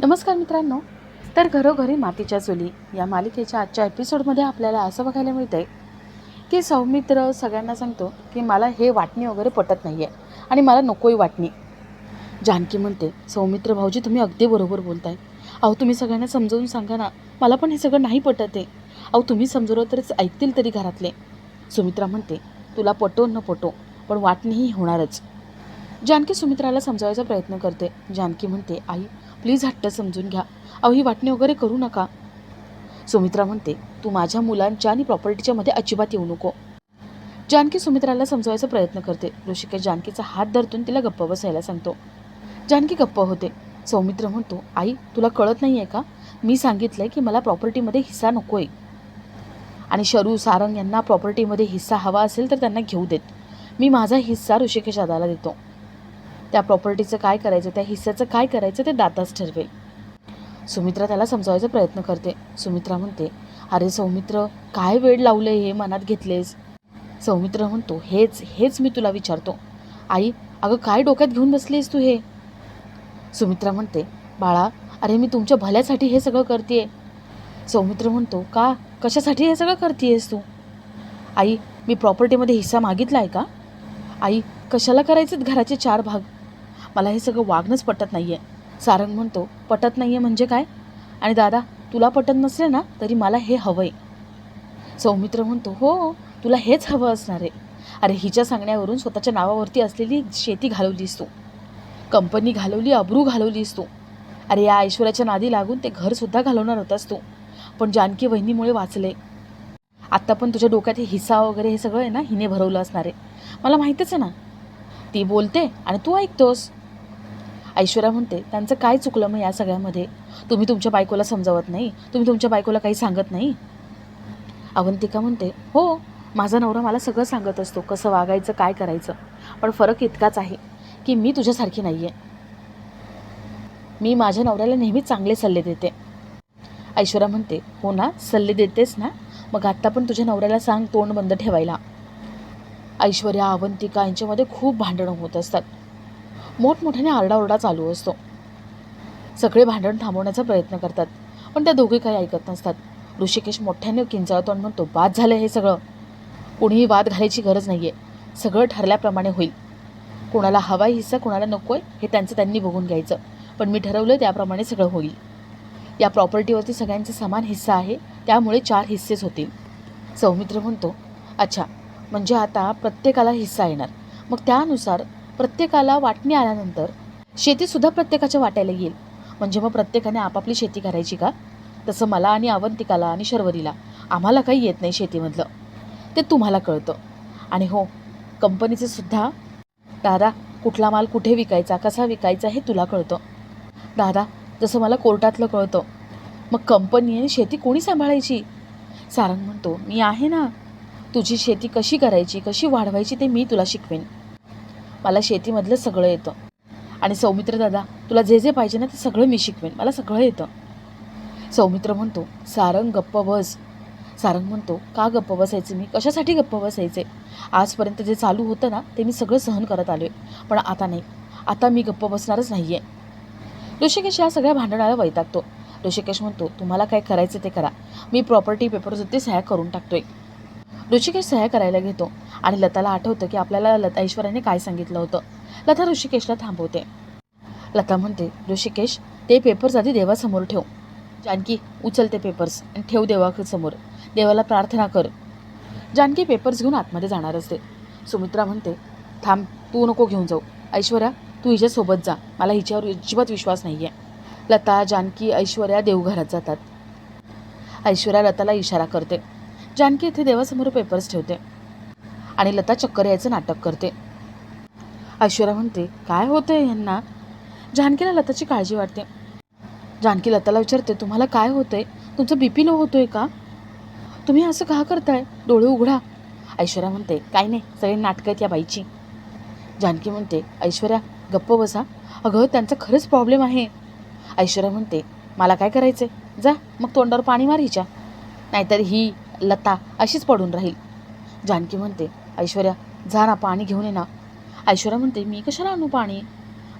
नमस्कार मित्रांनो. तर घरोघरी मातीच्या चुली या मालिकेच्या आजच्या एपिसोडमध्ये आपल्याला असं बघायला मिळतं आहे की सौमित्र सगळ्यांना सांगतो की मला हे वाटणी वगैरे पटत नाही आहे आणि मला नकोही वाटणी. जानकी म्हणते सौमित्र भाऊजी तुम्ही अगदी बरोबर बोलताय. अहो तुम्ही सगळ्यांना समजावून सांगा ना मला पण हे सगळं नाही पटत आहे अहो तुम्ही समजवलं तरीच ऐकतील तरी घरातले. सुमित्रा म्हणते तुला पटो न पटो पण वाटणीही होणारच. जानकी सुमित्राला समजावायचा प्रयत्न करते. जानकी म्हणते आई प्लीज हट्ट समजून घ्या. अहो ही वाटणी वगैरे करू नका. सुमित्रा म्हणते तू माझ्या मुलांच्या आणि प्रॉपर्टीच्या मध्ये अजिबात येऊ नको. जानकी सुमित्राला समजवायचा प्रयत्न करते. ऋषिकेश जानकीचा हात धरतून तिला गप्प बसायला सांगतो. जानकी गप्प होते. सौमित्र म्हणतो आई तुला कळत नाही आहे का? मी सांगितलंय की मला प्रॉपर्टीमध्ये हिस्सा नको आहे आणि शरू सारंग यांना प्रॉपर्टीमध्ये हिस्सा हवा असेल तर त्यांना घेऊ देत. मी माझा हिस्सा ऋषिकेश दादाला देतो. त्या प्रॉपर्टीचं काय करायचं त्या हिस्स्याचं काय करायचं ते दाताच ठरवेल. सुमित्रा त्याला समजावायचा प्रयत्न करते. सुमित्रा म्हणते अरे सौमित्र काय वेळ लावलं हे मनात घेतलेस? सौमित्र म्हणतो हेच हेच मी तुला विचारतो. आई अगं काय डोक्यात घेऊन बसलीस तू हे? सुमित्रा म्हणते बाळा अरे मी तुमच्या भल्यासाठी हे सगळं करते सौमित्र म्हणतो का? कशासाठी हे सगळं करतेयस तू? आई मी प्रॉपर्टीमध्ये हिस्सा मागितला आहे का? आई कशाला करायचे घराचे चार भाग? मला हे सगळं वागणंच पटत नाही आहे सारंग म्हणतो पटत नाही आहे म्हणजे काय? आणि दादा तुला पटत नसले ना तरी मला हे हवं आहे सौमित्र म्हणतो हो तुला हेच हवं असणार आहे. अरे हिच्या सांगण्यावरून स्वतःच्या नावावरती असलेली शेती घालवलीस तू. कंपनी घालवली अब्रू घालवलीस तू. अरे या ऐश्वर्याच्या नादी लागून ते घरसुद्धा घालवणार होतास तू. पण जानकी वहिनीमुळे वाचले. आत्ता पण तुझ्या डोक्यात हे हिस्सा वगैरे हे सगळं आहे ना हिने भरवलं असणार आहे. मला माहीतच आहे ना. ती बोलते आणि तू ऐकतोस. ऐश्वर्या म्हणते त्यांचं काय चुकलं मग या सगळ्यामध्ये? तुम्ही तुमच्या बायकोला समजावत नाही? तुम्ही तुमच्या बायकोला काही सांगत नाही? अवंतिका म्हणते हो माझा नवरा मला सगळं सांगत असतो कसं वागायचं काय करायचं. पण फरक इतकाच आहे की मी तुझ्यासारखी नाही आहे मी माझ्या नवऱ्याला नेहमीच चांगले सल्ले देते. ऐश्वर्या म्हणते हो ना सल्ले देतेस ना? मग आत्ता पण तुझ्या नवऱ्याला सांग तोंड बंद ठेवायला. ऐश्वर्या अवंतिका यांच्यामध्ये खूप भांडणं होत असतात. मोठमोठ्याने आरडाओरडा चालू असतो. सगळे भांडण थांबवण्याचा प्रयत्न करतात पण त्या दोघे काही ऐकत नसतात. ऋषिकेश मोठ्याने किंचाळतो आणि म्हणतो बाद झालं हे सगळं. कोणीही वाद घालायची गरज नाही आहे सगळं ठरल्याप्रमाणे होईल. कोणाला हवा हिस्सा कोणाला नको आहे हे त्यांचं त्यांनी बघून घ्यायचं. पण मी ठरवलं त्याप्रमाणे सगळं होईल. या प्रॉपर्टीवरती सगळ्यांचा समान हिस्सा आहे त्यामुळे चार हिस्सेच होतील. सौमित्र म्हणतो अच्छा म्हणजे आता प्रत्येकाला हिस्सा येणार. मग त्यानुसार प्रत्येकाला वाटणी आल्यानंतर शेतीसुद्धा प्रत्येकाच्या वाट्याला येईल. म्हणजे मग प्रत्येकाने आपापली शेती करायची का? तसं मला आणि अवंतिकाला आणि शर्वरीला आम्हाला काही येत नाही शेतीमधलं. ते तुम्हाला कळतं. आणि हो कंपनीचे सुद्धा दादा कुठला माल कुठे विकायचा कसा विकायचा हे तुला कळतं. दादा जसं मला कोर्टातलं कळतं. मग कंपनी आणि शेती कोणी सांभाळायची? सारंग म्हणतो मी आहे ना. तुझी शेती कशी करायची कशी वाढवायची ते मी तुला शिकवेन. मला शेतीमधलं सगळं येतं. आणि सौमित्र दादा तुला जे जे पाहिजे ना ते सगळं मी शिकवेन. मला सगळं येतं. सौमित्र म्हणतो सारंग गप्प बस. सारंग म्हणतो का गप्प बसायचं मी? कशासाठी गप्प बसायचे? आजपर्यंत जे चालू होतं ना ते मी सगळं सहन करत आलो आहे पण आता नाही. आता मी गप्प बसणारच नाही आहे ऋषिकेश या सगळ्या भांडणाला वैतागतो. ऋषिकेश म्हणतो तुम्हाला काय करायचं ते करा. मी प्रॉपर्टी पेपरवरती सह्या करून टाकतोय. ऋषिकेश सह्या करायला घेतो. आणि लताला आठवतं की आपल्याला लता ऐश्वर्याने काय सांगितलं होतं. लता ऋषिकेशला थांबवते. लता म्हणते ऋषिकेश ते पेपर्स आधी देवासमोर ठेव. जानकी उचल ते पेपर्स आणि ठेव देवासमोर. देवाला प्रार्थना कर. जानकी पेपर्स घेऊन आतमध्ये जाणार असते. सुमित्रा म्हणते थांब तू नको घेऊन जाऊ. ऐश्वर्या तू हिच्यासोबत जा. मला हिच्यावर अजिबात विश्वास नाही आहे लता जानकी ऐश्वर्या देवघरात जातात. ऐश्वर्या लताला इशारा करते. जानकी इथे देवासमोर पेपर्स ठेवते. आणि लता चक्कर यायचं नाटक करते. ऐश्वर्या म्हणते काय होतंय यांना जानकीला लताची काळजी वाटते. जानकी लताला विचारते तुम्हाला काय होतंय? तुमचं बी पी लो होतोय का? तुम्ही असं का करताय? डोळे उघडा. ऐश्वर्या म्हणते काय नाही सगळे नाटकं आहेत या बाईची. जानकी म्हणते ऐश्वर्या गप्प बसा. अगं त्यांचा खरंच प्रॉब्लेम आहे. ऐश्वर्या म्हणते मला काय करायचं जा मग तोंडावर पाणी मार हिच्या. नाहीतर ही लता अशीच पडून राहील. जानकी म्हणते ऐश्वर्या जा ना पाणी घेऊन ये ना. ऐश्वर्या म्हणते मी कशाला आणू पाणी?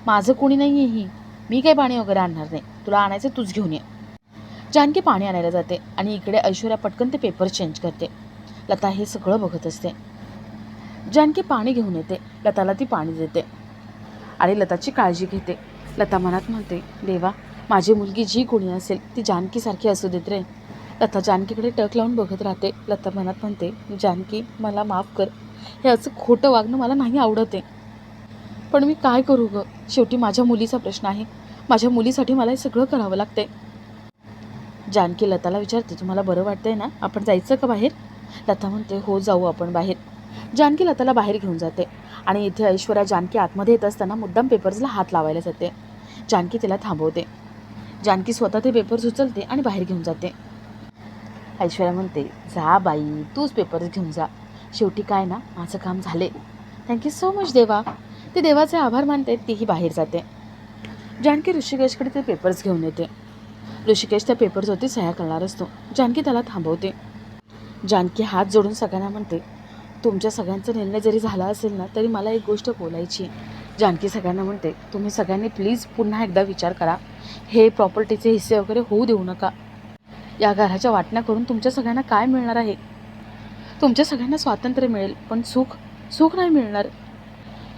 माझं कोणी नाही आहे ही. मी काही पाणी वगैरे आणणार नाही. तुला आणायचं तूच घेऊन ये. जानकी पाणी आणायला जाते आणि इकडे ऐश्वर्या पटकन ते पेपर चेंज करते. लता हे सगळं बघत असते. जानकी पाणी घेऊन येते. लताला ती पाणी देते. आणि लताची काळजी घेते. लता मनात म्हणते देवा माझी मुलगी जी कोणी असेल ती जानकीसारखी असू देत रे. लता जानकीकडे टक लावून बघत राहते. लता मनात म्हणते जानकी मला माफ कर. हे असं खोटं वागणं मला नाही आवडत. आहे पण मी काय करू गं? शेवटी माझ्या मुलीचा प्रश्न आहे. माझ्या मुलीसाठी मला हे सगळं करावं लागतंय जानकी लताला विचारते तुम्हाला बरं वाटतंय ना? आपण जायचं का बाहेर? लता म्हणते हो जाऊ आपण बाहेर. जानकी लताला बाहेर घेऊन जाते आणि इथे ऐश्वर्या जानकी आतमध्ये येत असताना मुद्दाम पेपर्सला हात लावायला जाते. जानकी तिला थांबवते. जानकी स्वतः ते पेपर्स उचलते आणि बाहेर घेऊन जाते. ऐश्वर्या म्हणते जा बाई तूच पेपर्स घेऊन जा. शेवटी काय ना माझं काम झाले. थँक्यू सो मच देवा. ते देवाचे आभार मानते तीही बाहेर जाते. जानकी ऋषिकेशकडे ते पेपर्स घेऊन येते. ऋषिकेश त्या पेपरवरती सह्या करणार असतो. जानकी त्याला थांबवते. जानकी हात जोडून सगळ्यांना म्हणते तुमच्या सगळ्यांचा निर्णय जरी झाला असेल ना तरी मला एक गोष्ट बोलायची जानकी सगळ्यांना म्हणते तुम्ही सगळ्यांनी प्लीज पुन्हा एकदा विचार करा. हे प्रॉपर्टीचे हिस्से वगैरे होऊ देऊ नका. या घराच्या वाटण्या करून तुमच्या सगळ्यांना काय मिळणार आहे? तुमच्या सगळ्यांना स्वातंत्र्य मिळेल पण सुख सुख नाही मिळणार.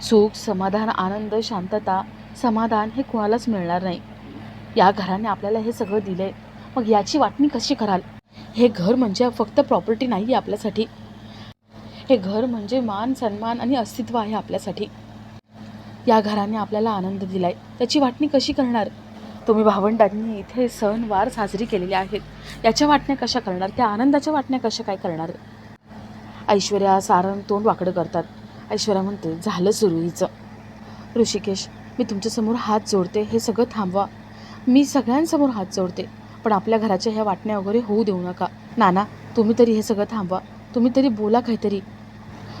सुख समाधान आनंद शांतता समाधान हे कोणालाच मिळणार नाही. या घराने आपल्याला हे सगळं दिलं आहे मग याची वाटणी कशी कराल? हे घर म्हणजे फक्त प्रॉपर्टी नाही आहे आपल्यासाठी. हे घर म्हणजे मान सन्मान आणि अस्तित्व आहे आपल्यासाठी. या घराने आपल्याला आनंद दिलाय. त्याची वाटणी कशी करणार? तुम्ही भावंडांनी इथे सण वार साजरी केलेले आहेत. याच्या वाटण्या कशा करणार? त्या आनंदाच्या वाटण्या कशा काय करणार? ऐश्वर्या सारण तोंड वाकडं करतात. ऐश्वर्या म्हणते झालं सुरू हिचं. ऋषिकेश मी तुमच्यासमोर हात जोडते हे सगळं थांबवा. मी सगळ्यांसमोर हात जोडते पण आपल्या घराच्या ह्या वाटण्या वगैरे होऊ देऊ नका. नाना तुम्ही तरी हे सगळं थांबवा. तुम्ही तरी बोला काहीतरी.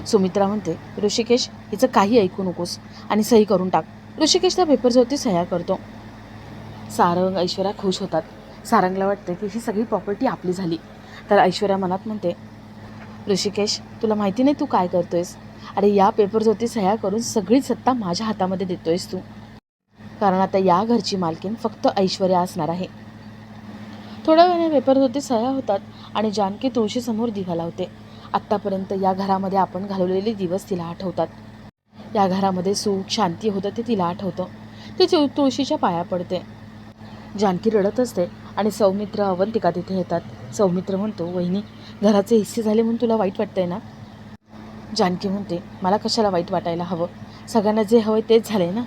सुमित्रा म्हणते ऋषिकेश हिचं काही ऐकू नकोस आणि सही करून टाक. ऋषिकेश त्या पेपरवरती सह्या करतो. सारंग ऐश्वर्या खुश होतात. सारंगला वाटते की ही सगळी प्रॉपर्टी आपली झाली. तर ऐश्वर्या मनात म्हणते ऋषिकेश तुला माहिती नाही तू काय करतोयस? अरे या पेपरवरती सह्या करून सगळी सत्ता माझ्या हातामध्ये देतोयस तू. कारण आता या घरची मालकीन फक्त ऐश्वर्या असणार आहे. थोड्या वेळाने पेपरवरती सह्या होतात आणि जानकी तुळशीसमोर दिवा लावते. आत्तापर्यंत या घरामध्ये आपण घालवलेले दिवस तिला आठवतात. या घरामध्ये सुख शांती होतं ते तिला आठवतं. ती तुळशीच्या पाया पडते. जानकी रडत असते आणि सौमित्र अवंतिका तिथे येतात. सौमित्र म्हणतो वहिनी घराचे हिस्से झाले म्हणून तुला वाईट वाटतंय ना? जानकी म्हणते मला कशाला वाईट वाटायला हवं? सगळ्यांना जे हवंय तेच झालंय ना?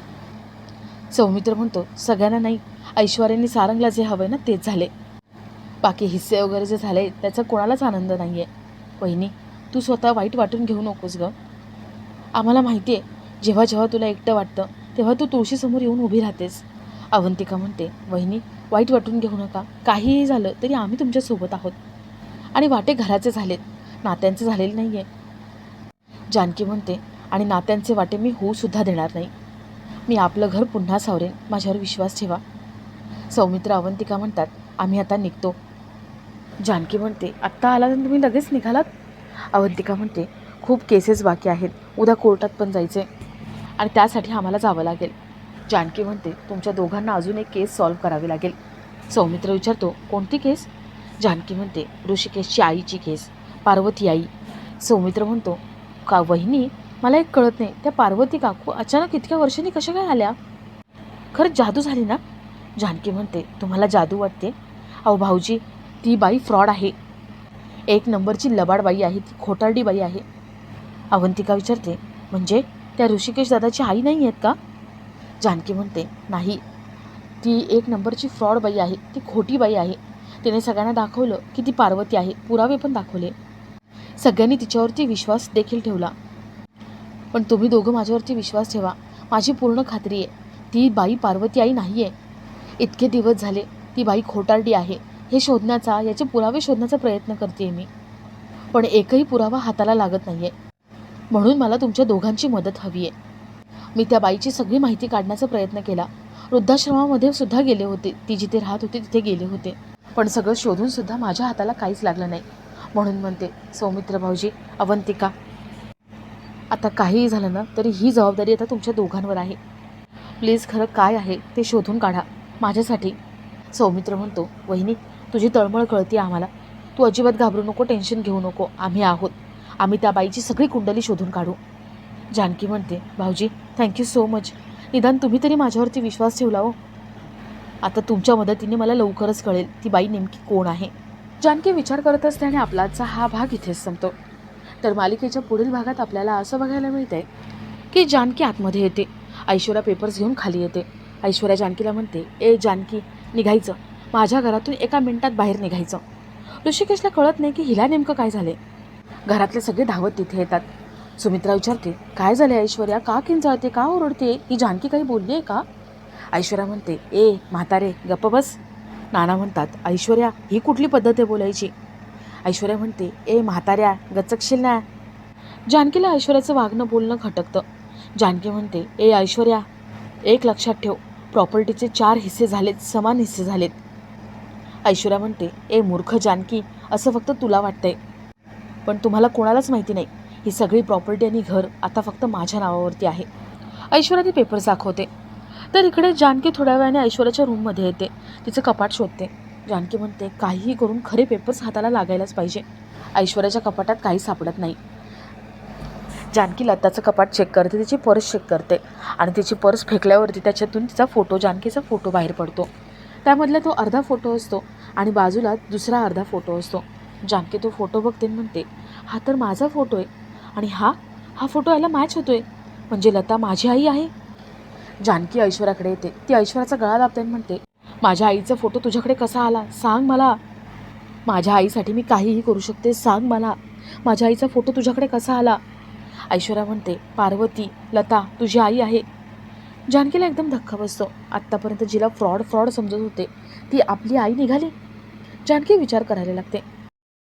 सौमित्र म्हणतो सगळ्यांना नाही ऐश्वर्याने सारंगला जे हवंय ना तेच झाले. बाकी हिस्से वगैरे जे झाले त्याचा कोणालाच आनंद नाही आहे वहिनी तू स्वतः वाईट वाटून घेऊ नकोस गं. आम्हाला माहिती आहे जेव्हा जेव्हा तुला एकटं वाटतं तेव्हा तू तुळशीसमोर येऊन उभी राहतेस. अवंतिका म्हणते वहिनी वाईट वाटून घेऊ नका. काहीही झालं तरी आम्ही तुमच्यासोबत आहोत. आणि वाटे घराचे झालेत. नात्यांचे झालेले नाही आहे जानकी म्हणते आणि नात्यांचे वाटे मी होऊसुद्धा देणार नाही. मी आपलं घर पुन्हा सावरेन. माझ्यावर विश्वास ठेवा. सौमित्र अवंतिका म्हणतात आम्ही आता निघतो. जानकी म्हणते आत्ता आला तर तुम्ही लगेच निघालात? अवंतिका म्हणते खूप केसेस बाकी आहेत. उद्या कोर्टात पण जायचे आणि त्यासाठी आम्हाला जावं लागेल. जानकी म्हणते तुमच्या दोघांना अजून एक केस सॉल्व्ह करावी लागेल. सौमित्र विचारतो कोणती केस? जानकी म्हणते ऋषिकेशची आईची केस पार्वती आई. सौमित्र म्हणतो का वहिनी? मला एक कळत नाही त्या पार्वती काकू अचानक इतक्या वर्षांनी कशा काय आल्या? खरंच जादू झाली ना? जानकी म्हणते तुम्हाला जादू वाटते? अहो भाऊजी ती बाई फ्रॉड आहे. एक नंबरची लबाड बाई आहे ती खोटारडी बाई आहे. अवंतिका विचारते म्हणजे त्या ऋषिकेश दादाची आई नाही आहेत का? जानकी म्हणते नाही. ती एक नंबरची फ्रॉड बाई आहे. ती खोटी बाई आहे. तिने सगळ्यांना दाखवलं की ती पार्वती आहे. पुरावे पण दाखवले. सगळ्यांनी तिच्यावरती विश्वास देखील ठेवला. पण तुम्ही दोघं माझ्यावरती विश्वास ठेवा. माझी पूर्ण खात्री आहे. ती बाई पार्वती आई नाही आहे इतके दिवस झाले ती बाई खोटारडी आहे. हे शोधण्याचा याचे पुरावे शोधण्याचा प्रयत्न करते मी. पण एकही पुरावा हाताला लागत नाही आहे म्हणून मला तुमच्या दोघांची मदत हवी आहे मी त्या बाईची सगळी माहिती काढण्याचा प्रयत्न केला. वृद्धाश्रमामध्ये सुद्धा गेले होते. ती जिथे राहत होती तिथे गेले होते. पण सगळं शोधून सुद्धा माझ्या हाताला काहीच लागलं नाही. म्हणून म्हणते सौमित्र भाऊजी अवंतिका आता काहीही झालं ना तरी ही जबाबदारी आता तुमच्या दोघांवर आहे. प्लीज खरं काय आहे ते शोधून काढा. माझ्यासाठी. सौमित्र म्हणतो वहिनी तुझी तळमळ कळती आम्हाला. तू अजिबात घाबरू नको टेन्शन घेऊ नको. आम्ही आहोत. आम्ही त्या बाईची सगळी कुंडली शोधून काढू. जानकी म्हणते भाऊजी थँक्यू सो मच निदान तुम्ही तरी माझ्यावरती विश्वास ठेवला हो. आता तुमच्या मदतीने मला लवकरच कळेल ती बाई नेमकी कोण आहे. जानकी विचार करत असते आणि आपलाचा हा भाग इथेच संपतो. तर मालिकेच्या पुढील भागात आपल्याला असं बघायला मिळतंय की जानकी आतमध्ये येते. ऐश्वर्या पेपर्स घेऊन खाली येते. ऐश्वर्या जानकीला म्हणते ए जानकी निघायचं. माझ्या घरातून एका मिनिटात बाहेर निघायचं. ऋषिकेशला कळत नाही की हिला नेमकं काय झाले घरातले सगळे धावत तिथे येतात. सुमित्रा विचारते काय झाले ऐश्वर्या? का किंचाळते का ओरडते? ही जानकी काही बोलली आहे का? ऐश्वर्या म्हणते ए म्हातारे गप्प बस. नाना म्हणतात ऐश्वर्या ही कुठली पद्धत आहे बोलायची? ऐश्वर्या म्हणते ए म्हाताऱ्या गचकशील ना. जानकीला ऐश्वर्याचं वागणं बोलणं खटकतं. जानकी म्हणते ए ऐश्वर्या एक लक्षात ठेव प्रॉपर्टीचे चार हिस्से झालेत समान हिस्से झालेत. ऐश्वर्या म्हणते ए मूर्ख जानकी असं फक्त तुला वाटतंय. पण तुम्हाला कोणालाच माहिती नाही. ही सगळी प्रॉपर्टी आणि घर आता फक्त माझ्या नावावरती आहे. ऐश्वर्या ते पेपर्स दाखवते. तर इकडे जानकी थोड्या वेळाने ऐश्वर्याच्या रूममध्ये येते. तिचं कपाट शोधते. जानकी म्हणते काहीही करून खरे पेपर्स हाताला लागायलाच पाहिजे. ऐश्वर्याच्या कपाटात काही सापडत नाही. जानकी लताचं कपाट चेक करते तिची पर्स चेक करते. आणि तिची पर्स फेकल्यावरती त्याच्यातून तिचा फोटो जानकीचा फोटो बाहेर पडतो. त्यामधला तो अर्धा फोटो असतो आणि बाजूला दुसरा अर्धा फोटो असतो. जानकी तो फोटो बघते म्हणते हा तर माझा फोटो आहे. आणि हा हा फोटो याला मॅच होतो आहे म्हणजे लता माझी आई आहे. जानकी ऐश्वर्याकडे येते. ती ऐश्वर्याचा गळा दाबते म्हणते माझ्या आईचा फोटो तुझ्याकडे कसा आला? सांग मला. माझ्या आईसाठी मी काहीही करू शकते. सांग मला. माझ्या आईचा फोटो तुझ्याकडे कसा आला? ऐश्वर्या म्हणते पार्वती लता तुझी आई आहे. जानकीला एकदम धक्का बसतो. आत्तापर्यंत जिला फ्रॉड फ्रॉड समजत होते. ती आपली आई निघाली. जानकी विचार करायला लागते.